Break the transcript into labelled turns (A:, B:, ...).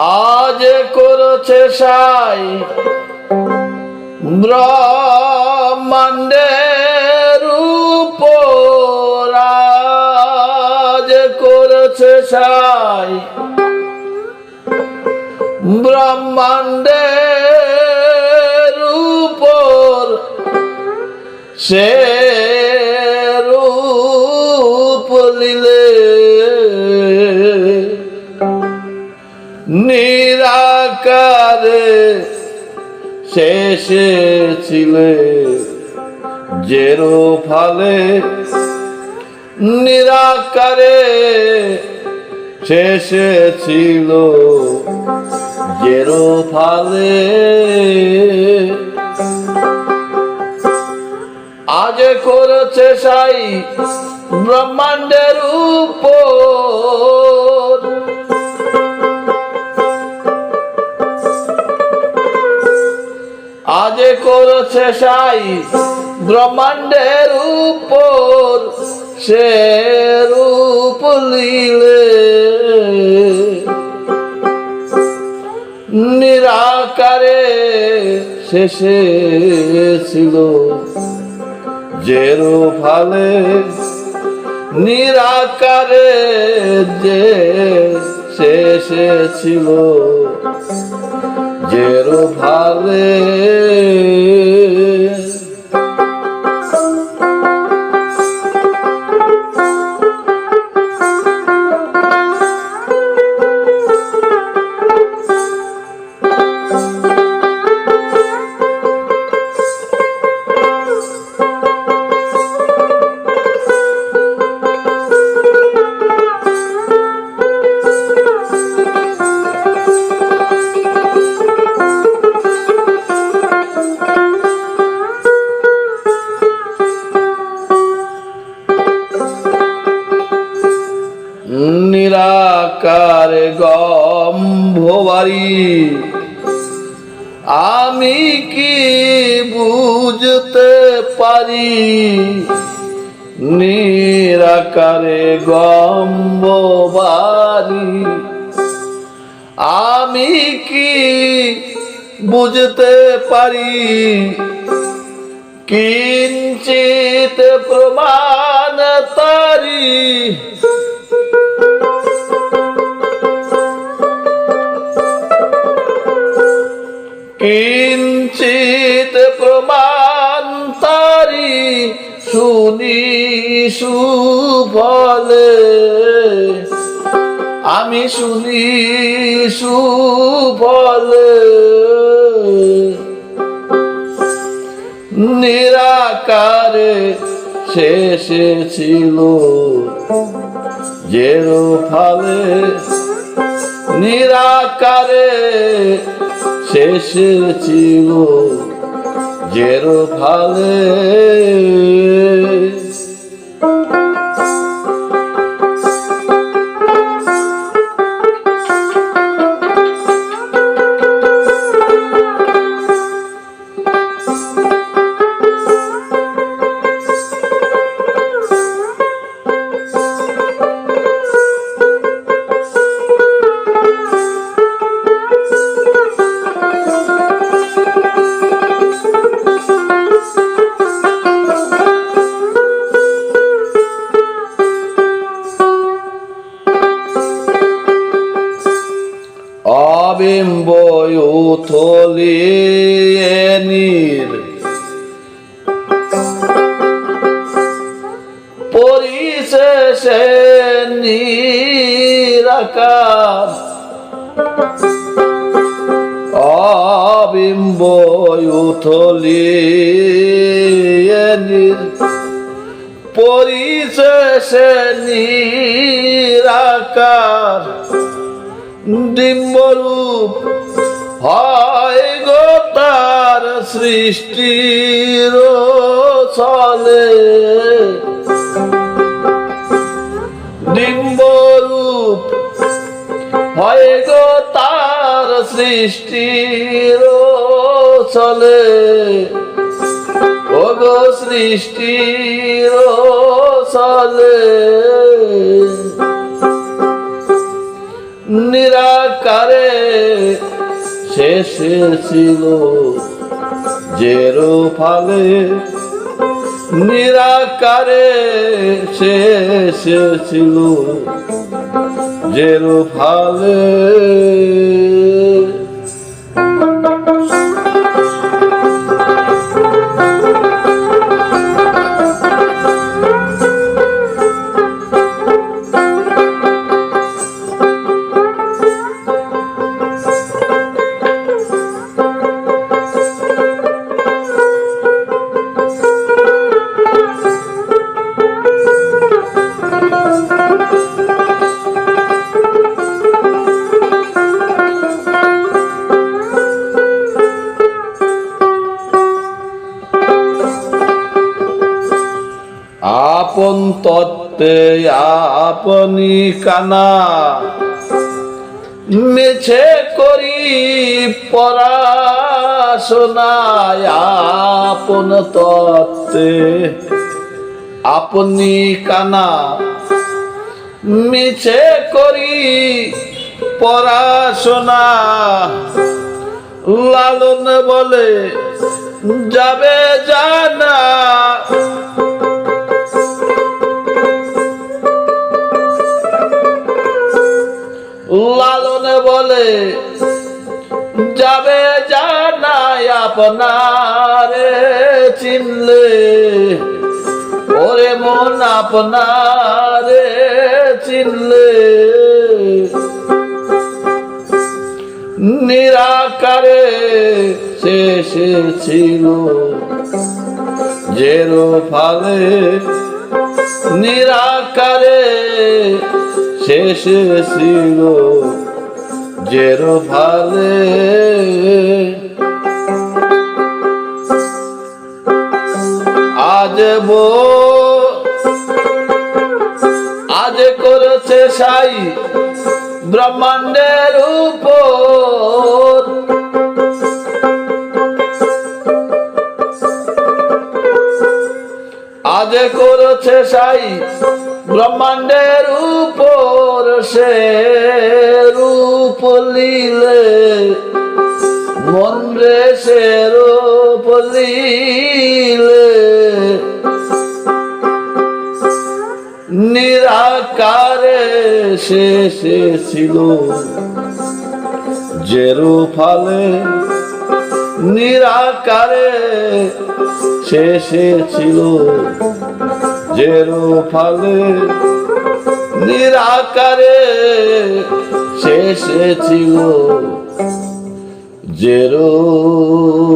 A: আজ করেছে সাই ব্রহ্মাণ্ডের আজ করেছে সাই ব্রহ্মাণ্ডের উপর। সে নিরাকারে শেষে ছিলে জেরো ফালে নিরাকারে শেষে ছিল জেরো ফালে আজ করেছে সাই ব্রহ্মাণ্ডের উপর। করেছে সাই ব্রহ্মাণ্ডের উপর সে রূপ লীলে নিরাকারে শেষে ছিল জেরো ফালে নিরাকারে যে শেষে ছিল জেরো ফালে নিরাকার আমি কি বুঝতে পারি? নিরাকারে গম্ভবারি আমি কি বুঝতে পারি? কিঞ্চিত প্রমাণ তারি। কিঞ্চিত প্রমাণ তারি শুনি সুফলে। আমি শুনি সুফলে। নিরাকারে শেষে ছিল জেরো ফালে নিরাকারে শেষে যেরো ফালে উথলিয়েনির পরিশেষে নিরাকার অবিম্বয় উথলিয়েনির পরিশেষে নিরাকার ডিম্বরূপ হয় তার সৃষ্টির চলে ডিম্বরূপ হয় গো তার সৃষ্টির চলে ও গো সৃষ্টির চলে নিরাকারে শেষে ছিল জেরো ফালে নিরাকারে শেষে ছিল জেরো ফালে আপন তত্ত্বে আপনি কানা। মেছে করি পড়াশোনায় আপন তত্ত্বে আপনি কানা। মিছে করি পড়াশোনা লালন বলে যাবে জানা যাবে জানাই আপনারে চিনলে। ওরে মন আপনারে চিনলে। নিরাকারে শেষে ছিল জেরো ফালে নিরাকারে শেষে ছিল জেরো ফালে আজ বো আজ করেছে সাই ব্রহ্মাণ্ডের উপর। আজ করেছে সাই ব্রহ্মাণ্ডের উপর সে রূপ লীলে মন রে সে রূপ লীলে নিরাকারে শেষে ছিল জেরু ফালে নিরাকারে শেষে ছিল জেরু ফলে নিরাকারে শেষে ছিল যেরূপ